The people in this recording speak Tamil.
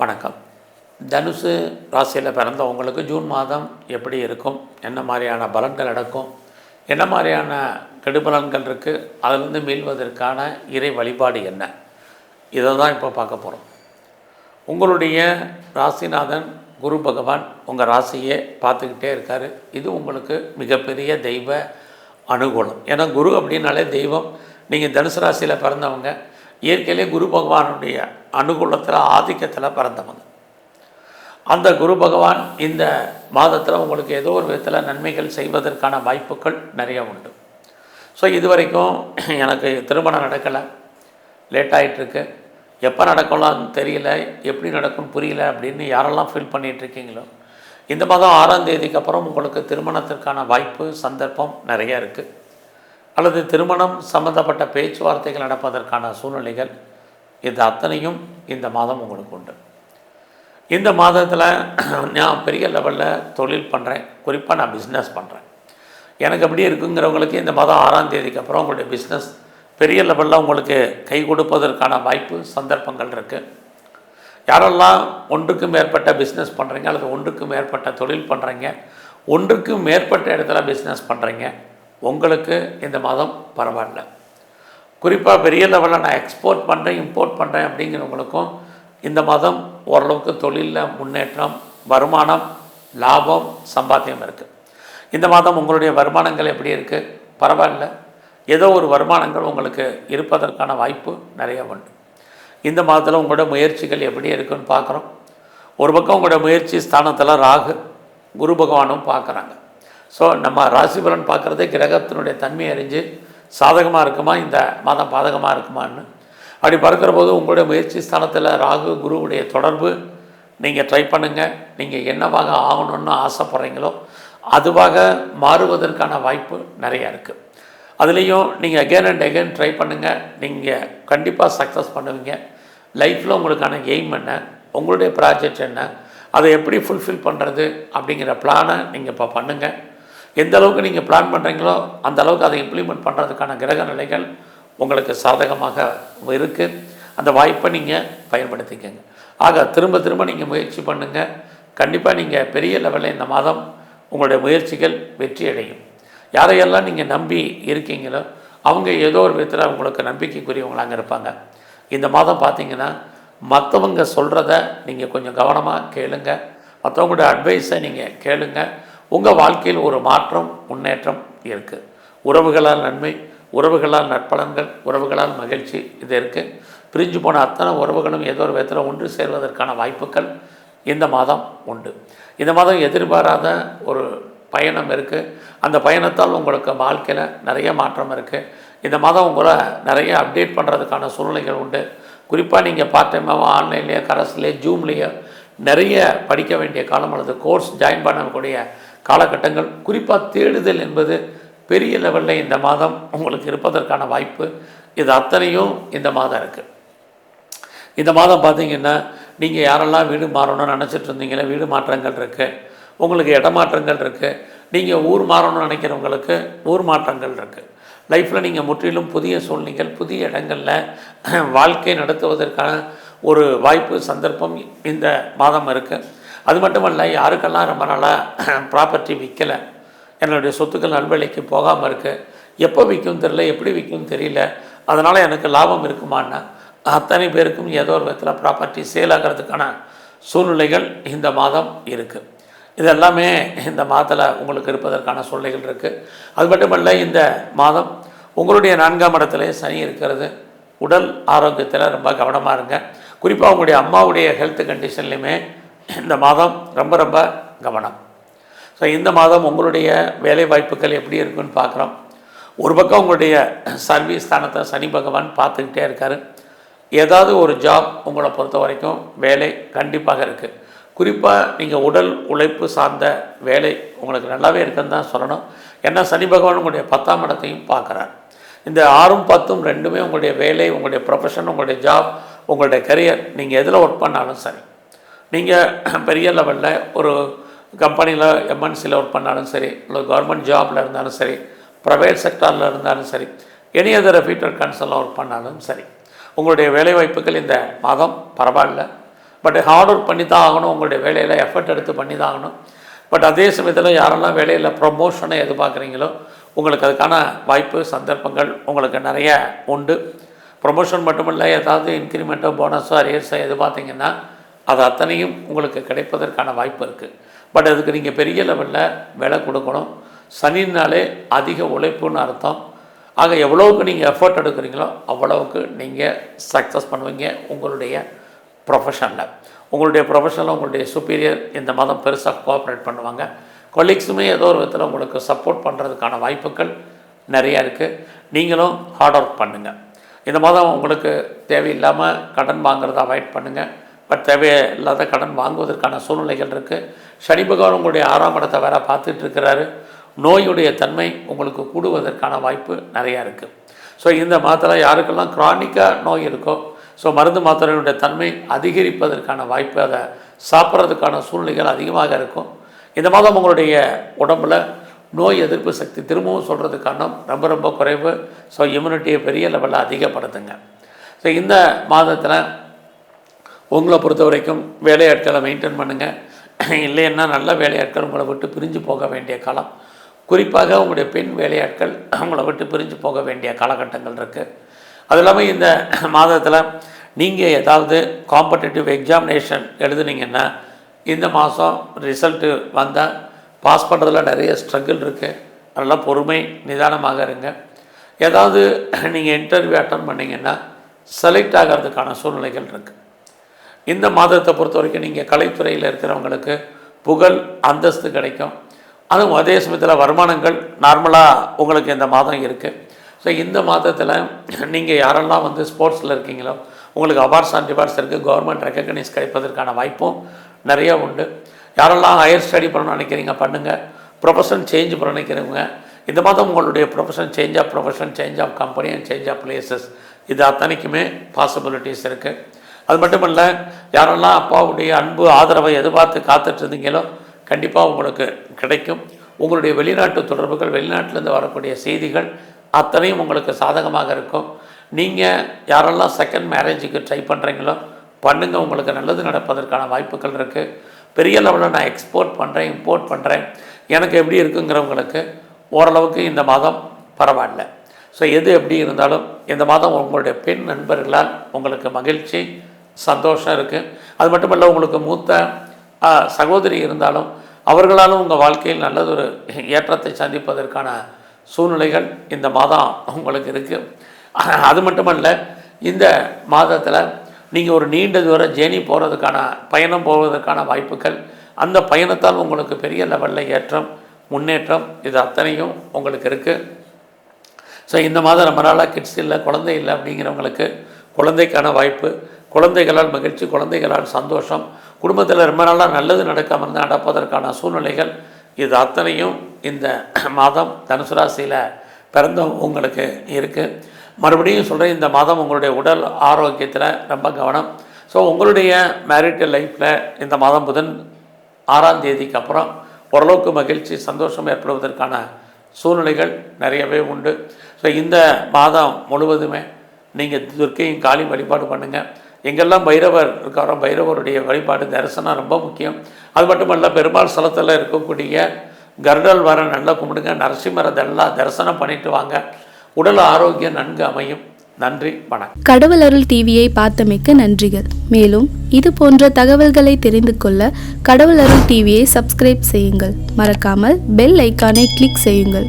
வணக்கம். தனுசு ராசியில் பிறந்தவங்களுக்கு ஜூன் மாதம் எப்படி இருக்கும்? என்ன மாதிரியான பலன்கள் நடக்கும்? என்ன மாதிரியான கெடுபலன்கள் இருக்குது அதிலிருந்து மீள்வதற்கான இறை வழிபாடு என்ன? இதை தான் இப்போ பார்க்க போகிறோம் உங்களுடைய ராசிநாதன் குரு பகவான் உங்கள் ராசியே பார்த்துக்கிட்டே இருக்கார். இது உங்களுக்கு மிகப்பெரிய தெய்வ அனுகூலம். ஏன்னா குரு அப்படின்னாலே தெய்வம். நீங்கள் தனுசு ராசியில் பிறந்தவங்க. இயற்கையிலே குரு பகவானுடைய அனுகூலத்தில் ஆதிக்கத்தில் பிறந்தவங்க. அந்த குரு பகவான் இந்த மாதத்தில் உங்களுக்கு ஏதோ ஒரு விதத்தில் நன்மைகள் செய்வதற்கான வாய்ப்புகள் நிறைய உண்டு. ஸோ இது வரைக்கும் எனக்கு திருமணம் நடக்கலை. லேட் ஆகிட்டுருக்கு எப்போ நடக்கலாம் தெரியல. எப்படி நடக்கும்னு புரியல அப்படின்னு யாரெல்லாம் ஃபீல் பண்ணிகிட்ருக்கீங்களோ இந்த மாதம் ஆறாம் தேதிக்கு அப்புறம் உங்களுக்கு திருமணத்திற்கான வாய்ப்பு சந்தர்ப்பம் நிறைய இருக்குது அல்லது திருமணம் சம்மந்தப்பட்ட பேச்சுவார்த்தைகள் நடப்பதற்கான சூழ்நிலைகள் இது அத்தனையும் இந்த மாதம் உங்களுக்கு உண்டு. இந்த மாதத்தில் நான் பெரிய லெவலில் தொழில் பண்ணுறேன் குறிப்பாக நான் பிஸ்னஸ் பண்ணுறேன் எனக்கு அப்படியே இருக்குங்கிறவங்களுக்கு இந்த மாதம் ஆறாம் தேதிக்கு அப்புறம் உங்களுடைய பிஸ்னஸ் பெரிய லெவலில் உங்களுக்கு கை கொடுப்பதற்கான வாய்ப்பு சந்தர்ப்பங்கள் இருக்குது யாரெல்லாம் ஒன்றுக்கு மேற்பட்ட பிஸ்னஸ் பண்ணுறீங்க அல்லது ஒன்றுக்கு மேற்பட்ட தொழில் பண்ணுறீங்க ஒன்றுக்கு மேற்பட்ட இடத்துல பிஸ்னஸ் பண்ணுறீங்க உங்களுக்கு இந்த மாதம் பரவாயில்ல. குறிப்பாக பெரிய லெவலில் நான் எக்ஸ்போர்ட் பண்ணுறேன் இம்போர்ட் பண்ணுறேன் அப்படிங்கிறவங்களுக்கும் இந்த மாதம் ஓரளவுக்கு தொழிலில் முன்னேற்றம் வருமானம் லாபம் சம்பாத்தியம் இருக்குது இந்த மாதம் உங்களுடைய வருமானங்கள் எப்படி இருக்குது பரவாயில்ல. ஏதோ ஒரு வருமானங்கள் உங்களுக்கு இருப்பதற்கான வாய்ப்பு நிறைய உண்டு. இந்த மாதத்தில் உங்களோட முயற்சிகள் எப்படி இருக்குன்னு பார்க்குறோம் ஒரு பக்கம் உங்களோட முயற்சி ஸ்தானத்தில் ராகு குரு பகவானும் பார்க்குறாங்க ஸோ நம்ம ராசிபலன் பார்க்குறதே கிரகத்தினுடைய தன்மையை அறிஞ்சு சாதகமாக இருக்குமா? இந்த மாதம் பாதகமாக இருக்குமான்னு. அப்படி பார்க்குற போது உங்களுடைய முயற்சி ஸ்தானத்தில் ராகு குருவுடைய தொடர்பு நீங்கள் ட்ரை பண்ணுங்கள் நீங்கள் என்னவாக ஆகணும்னு ஆசைப்பட்றீங்களோ அதுவாக மாறுவதற்கான வாய்ப்பு நிறையா இருக்குது அதுலேயும் நீங்கள் அகேன் அண்ட் அகேன் ட்ரை பண்ணுங்கள் நீங்கள் கண்டிப்பாக சக்ஸஸ் பண்ணுவீங்க. லைஃப்பில் உங்களுக்கான எய்ம் என்ன? உங்களுடைய ப்ராஜெக்ட் என்ன? அதை எப்படி ஃபுல்ஃபில் பண்ணுறது அப்படிங்கிற பிளானை நீங்கள் இப்போ பண்ணுங்கள் எந்த அளவுக்கு நீங்கள் பிளான் பண்ணுறீங்களோ அந்த அளவுக்கு அதை இம்ப்ளிமெண்ட் பண்ணுறதுக்கான கிரக நிலைகள் உங்களுக்கு சாதகமாக இருக்குது அந்த வாய்ப்பை நீங்கள் பயன்படுத்திக்கங்க. ஆக திரும்ப திரும்ப நீங்கள் முயற்சி பண்ணுங்கள் கண்டிப்பாக நீங்கள் பெரிய லெவலில் இந்த மாதம் உங்களுடைய முயற்சிகள் வெற்றி அடையும். யாரையெல்லாம் நீங்கள் நம்பி இருக்கீங்களோ அவங்க ஏதோ ஒரு விதத்தில் உங்களுக்கு நம்பிக்கைக்குரியவங்களாங்க இருப்பாங்க. இந்த மாதம் பார்த்தீங்கன்னா மற்றவங்க சொல்கிறத நீங்கள் கொஞ்சம் கவனமாக கேளுங்க. மற்றவங்களுடைய அட்வைஸை நீங்கள் கேளுங்கள் உங்கள் வாழ்க்கையில் ஒரு மாற்றம் முன்னேற்றம் இருக்குது உறவுகளால் நன்மை உறவுகளால் நற்பலன்கள் உறவுகளால் மகிழ்ச்சி இது இருக்குது பிரிஞ்சு போன அத்தனை உறவுகளும் ஏதோ ஒரு விதத்தில் ஒன்று சேர்வதற்கான வாய்ப்புகள் இந்த மாதம் உண்டு. இந்த மாதம் எதிர்பாராத ஒரு பயணம் இருக்குது அந்த பயணத்தால் உங்களுக்கு வாழ்க்கையில் நிறைய மாற்றம் இருக்குது இந்த மாதம் உங்களை நிறைய அப்டேட் பண்ணுறதுக்கான சூழ்நிலைகள் உண்டு. குறிப்பாக நீங்கள் பார்ட் டைமாகவும் ஆன்லைன்லேயோ கரஸ்லேயோ ஜூம்லேயோ நிறைய படிக்க வேண்டிய காலம் அல்லது கோர்ஸ் ஜாயின் பண்ணக்கூடிய காலகட்டங்கள் குறிப்பாக தேடுதல் என்பது பெரிய லெவலில் இந்த மாதம் உங்களுக்கு இருப்பதற்கான வாய்ப்பு. இது அத்தனையும் இந்த மாதம் இருக்குது இந்த மாதம் பார்த்தீங்கன்னா நீங்கள் யாரெல்லாம் வீடு மாறணும்னு நினச்சிட்டு இருந்தீங்களே வீடு மாற்றங்கள் இருக்குது உங்களுக்கு இடமாற்றங்கள் இருக்குது நீங்கள் ஊர் மாறணும்னு நினைக்கிறவங்களுக்கு ஊர் மாற்றங்கள் இருக்குது லைஃப்பில் நீங்கள் முற்றிலும் புதிய சூழ்நிலைகள் புதிய இடங்களில் வாழ்க்கை நடத்துவதற்கான ஒரு வாய்ப்பு சந்தர்ப்பம் இந்த மாதம் இருக்குது அது மட்டுமல்ல யாருக்கெல்லாம் ரொம்ப நாளாக ப்ராப்பர்ட்டி விற்கலை என்னுடைய சொத்துக்கள் நல்வழிக்கு போகாமல் இருக்குது எப்போ விற்கும் தெரியல எப்படி விற்கும் தெரியல அதனால் எனக்கு லாபம் இருக்குமான்னா அத்தனை பேருக்கும் ஏதோ ஒரு விதத்தில் ப்ராப்பர்ட்டி சேல் ஆகிறதுக்கான சூழ்நிலைகள் இந்த மாதம் இருக்குது இது எல்லாமே இந்த மாதத்தில் உங்களுக்கு இருப்பதற்கான சூழ்நிலைகள் இருக்குது அது மட்டுமல்ல இந்த மாதம் உங்களுடைய நான்காம் இடத்துல சனி இருக்கிறது. உடல் ஆரோக்கியத்தில் ரொம்ப கவனமாக இருங்க. குறிப்பாக உங்களுடைய அம்மாவுடைய ஹெல்த் கண்டிஷன்லையுமே இந்த மாதம் ரொம்ப ரொம்ப கவனம். ஸோ இந்த மாதம் உங்களுடைய வேலை வாய்ப்புகள் எப்படி இருக்குன்னு பார்க்குறோம். ஒரு பக்கம் உங்களுடைய சர்வீஸ் ஸ்தானத்தை சனி பகவான் பார்த்துக்கிட்டே இருக்கார். ஏதாவது ஒரு ஜாப் உங்களை பொறுத்த வரைக்கும் வேலை கண்டிப்பாக இருக்குது குறிப்பாக நீங்கள் உடல் உழைப்பு சார்ந்த வேலை உங்களுக்கு நல்லாவே இருக்குன்னு தான் சொல்லணும். ஏன்னா சனி பகவான் உங்களுடைய பத்தாம் இடத்தையும் பார்க்குறார். இந்த ஆறும் பத்தும் ரெண்டுமே உங்களுடைய வேலை உங்களுடைய ப்ரொஃபஷன் உங்களுடைய ஜாப் உங்களுடைய கரியர் நீங்கள் எதில் ஒர்க் பண்ணாலும் சரி. நீங்கள் பெரிய லெவலில் ஒரு கம்பெனியில் எம்என்சியில் ஒர்க் பண்ணாலும் சரி இல்லை கவர்மெண்ட் ஜாபில் இருந்தாலும் சரி ப்ரைவேட் செக்டாரில் இருந்தாலும் சரி எனி அதர் ஃபீட்டர் கன்சர்னில் ஒர்க் பண்ணாலும் சரி உங்களுடைய வேலைவாய்ப்புகள் இந்த மாதம் பரவாயில்ல. பட் ஹார்ட் ஒர்க் பண்ணி தான் ஆகணும் உங்களுடைய வேலையில் எஃபர்ட் எடுத்து பண்ணி தான் ஆகணும். பட் அதே சமயத்தில் யாரெல்லாம் வேலையில் ப்ரொமோஷனை எதிர்பார்க்குறீங்களோ உங்களுக்கு அதுக்கான வாய்ப்பு சந்தர்ப்பங்கள் உங்களுக்கு நிறைய உண்டு. ப்ரொமோஷன் மட்டுமல்ல ஏதாவது இன்க்ரிமெண்ட்டோ போனஸோ அரியர்ஸோ எதிர்பார்த்தீங்கன்னா அது அத்தனையும் உங்களுக்கு கிடைப்பதற்கான வாய்ப்பு இருக்குது பட் அதுக்கு நீங்கள் பெரிய லெவலில் விலை கொடுக்கணும். சனினாலே அதிக உழைப்புன்னு அர்த்தம். ஆக எவ்வளோவுக்கு நீங்கள் எஃபர்ட் எடுக்கிறீங்களோ அவ்வளவுக்கு நீங்கள் சக்ஸஸ் பண்ணுவீங்க உங்களுடைய ப்ரொஃபஷனில் உங்களுடைய ப்ரொஃபஷனில் உங்களுடைய சுப்பீரியர் இந்த மாதம் பெருசாக கோஆப்ரேட் பண்ணுவாங்க. கொலீக்ஸுமே ஏதோ ஒரு விதத்தில் உங்களுக்கு சப்போர்ட் பண்ணுறதுக்கான வாய்ப்புகள் நிறையா இருக்குது நீங்களும் ஹார்ட் ஒர்க் பண்ணுங்கள் இந்த மாதம் உங்களுக்கு தேவையில்லாமல் கடன் வாங்குறத அவாய்ட் பண்ணுங்கள் பட் தேவையில்லாத கடன் வாங்குவதற்கான சூழ்நிலைகள் இருக்குது சனி பகவான் உங்களுடைய ஆறாம் இடத்தை வேற பார்த்துட்டு இருக்கிறாரு. நோயுடைய தன்மை உங்களுக்கு கூடுவதற்கான வாய்ப்பு நிறையா இருக்குது ஸோ இந்த மாத்திரை யாருக்கெல்லாம் க்ரானிக்காக நோய் இருக்கோ ஸோ மருந்து மாத்திரையுடைய தன்மை அதிகரிப்பதற்கான வாய்ப்பு அதை சாப்பிட்றதுக்கான சூழ்நிலைகள் அதிகமாக இருக்கும். இந்த மாதம் உங்களுடைய உடம்புல நோய் எதிர்ப்பு சக்தி திரும்பவும் சொல்கிறதுக்கான ரொம்ப ரொம்ப குறைவு. ஸோ இம்யூனிட்டியை பெரிய லெவலில் அதிகப்படுத்துங்க. ஸோ இந்த மாதத்தில் உங்களை பொறுத்த வரைக்கும் வேலையாட்களை மெயின்டைன் பண்ணுங்கள் இல்லைன்னா நல்ல வேலையாட்கள் உங்களை விட்டு பிரிஞ்சு போக வேண்டிய காலம். குறிப்பாக உங்களுடைய பெண் வேலையாட்கள் உங்களை விட்டு பிரிஞ்சு போக வேண்டிய காலகட்டங்கள் இருக்குது அது இல்லாமல் இந்த மாதத்தில் நீங்கள் ஏதாவது காம்படிட்டிவ் எக்ஸாமினேஷன் எழுதுனீங்கன்னா இந்த மாதம் ரிசல்ட்டு வந்தால் பாஸ் பண்ணுறதுல நிறைய ஸ்ட்ரகிள் இருக்குது நல்லா பொறுமை நிதானமாக இருங்க. ஏதாவது நீங்கள் இன்டர்வியூ அட்டன் பண்ணிங்கன்னா செலக்ட் ஆகிறதுக்கான சூழ்நிலைகள் இருக்குது இந்த மாதத்தை பொறுத்த வரைக்கும் நீங்கள் கலைத்துறையில் இருக்கிறவங்களுக்கு புகழ் அந்தஸ்து கிடைக்கும். அதுவும் அதே சமயத்தில் வருமானங்கள் நார்மலாக உங்களுக்கு இந்த மாதம் இருக்குது ஸோ இந்த மாதத்தில் நீங்கள் யாரெல்லாம் வந்து ஸ்போர்ட்ஸில் இருக்கீங்களோ உங்களுக்கு அவார்ட்ஸ் அண்ட் ரிவார்ட்ஸ் இருக்குது கவர்மெண்ட் ரெக்கக்னைஸ் கிடைப்பதற்கான வாய்ப்பும் நிறைய உண்டு. யாரெல்லாம் ஹையர் ஸ்டடி பண்ணணும்னு நினைக்கிறீங்க பண்ணுங்கள் ப்ரொஃபஷன் சேஞ்ச் பண்ண நினைக்கிறவங்க இந்த மாதம் உங்களுடைய profession change of profession change of company and change of places இது அத்தனைக்குமே பாசிபிலிட்டிஸ் இருக்குது அது மட்டும் இல்லை யாரெல்லாம் அப்பாவுடைய அன்பு ஆதரவை எதிர்பார்த்து காத்துட்டு இருந்தீங்களோ கண்டிப்பாக உங்களுக்கு கிடைக்கும். உங்களுடைய வெளிநாட்டு தொடர்புகள் வெளிநாட்டிலேருந்து வரக்கூடிய செய்திகள் அத்தனையும் உங்களுக்கு சாதகமாக இருக்கும். நீங்கள் யாரெல்லாம் செகண்ட் மேரேஜுக்கு ட்ரை பண்ணுறீங்களோ பண்ணுங்கள் உங்களுக்கு நல்லது நடப்பதற்கான வாய்ப்புகள் இருக்குது பெரிய லெவலில் நான் எக்ஸ்போர்ட் பண்ணுறேன் இம்போர்ட் பண்ணுறேன் எனக்கு எப்படி இருக்குங்கிறவங்களுக்கு ஓரளவுக்கு இந்த மாதம் பரவாயில்ல. ஸோ எது எப்படி இருந்தாலும் இந்த மாதம் உங்களுடைய பெண் நண்பர்களால் உங்களுக்கு மகிழ்ச்சி சந்தோஷம் இருக்குது அது மட்டும் இல்லை உங்களுக்கு மூத்த சகோதரி இருந்தாலும் அவர்களாலும் உங்கள் வாழ்க்கையில் நல்லதொரு ஏற்றத்தை சந்திப்பதற்கான சூழ்நிலைகள் இந்த மாதம் உங்களுக்கு இருக்குது அது மட்டுமல்ல இந்த மாதத்தில் நீங்கள் ஒரு நீண்ட தூர ஜேர்னி போகிறதுக்கான பயணம் போவதற்கான வாய்ப்புகள் அந்த பயணத்தால் உங்களுக்கு பெரிய லெவலில் ஏற்றம் முன்னேற்றம் இது அத்தனையும் உங்களுக்கு இருக்குது ஸோ இந்த மாதம் ரொம்ப நாளாக கிட்ஸ் இல்லை குழந்தை இல்லை அப்படிங்கிறவங்களுக்கு குழந்தைக்கான வாய்ப்பு குழந்தைகளால் மகிழ்ச்சி குழந்தைகளால் சந்தோஷம். குடும்பத்தில் ரொம்ப நாளாக நல்லது நடக்காமல் இருந்தால் நடப்பதற்கான சூழ்நிலைகள் இது அத்தனையும் இந்த மாதம் தனுசு ராசியில் பிறந்த உங்களுக்கு இருக்குது மறுபடியும் சொல்கிறேன் இந்த மாதம் உங்களுடைய உடல் ஆரோக்கியத்தில் ரொம்ப கவனம். ஸோ உங்களுடைய மேரிட்டல் லைஃப்பில் இந்த மாதம் புதன் ஆறாம் தேதிக்கு அப்புறம் ஓரளவுக்கு மகிழ்ச்சி சந்தோஷம் ஏற்படுவதற்கான சூழ்நிலைகள் நிறையவே உண்டு. ஸோ இந்த மாதம் முழுவதுமே நீங்கள் துர்க்கையும் காளி வழிபாடு பண்ணுங்கள் எங்கெல்லாம் பைரவர் இருக்காரோ பைரவருடைய வழிபாடு தரிசனம் ரொம்ப முக்கியம். அது மட்டுமல்ல பெருமாள் ஸ்தலத்தில் இருக்கக்கூடிய கருடல் வர நல்லா கும்பிடுங்க. நரசிம்மரதெல்லாம் தரிசனம் பண்ணிட்டு வாங்க. உடல் ஆரோக்கியம் நன்கு அமையும். நன்றி வணக்கம். கடவுள் அருள் டிவியை பார்த்தமைக்கு நன்றிகள். மேலும் இது போன்ற தகவல்களை தெரிந்து கொள்ள கடவுள் அருள் டிவியை சப்ஸ்கிரைப் செய்யுங்கள். மறக்காமல் பெல் ஐக்கானை கிளிக் செய்யுங்கள்.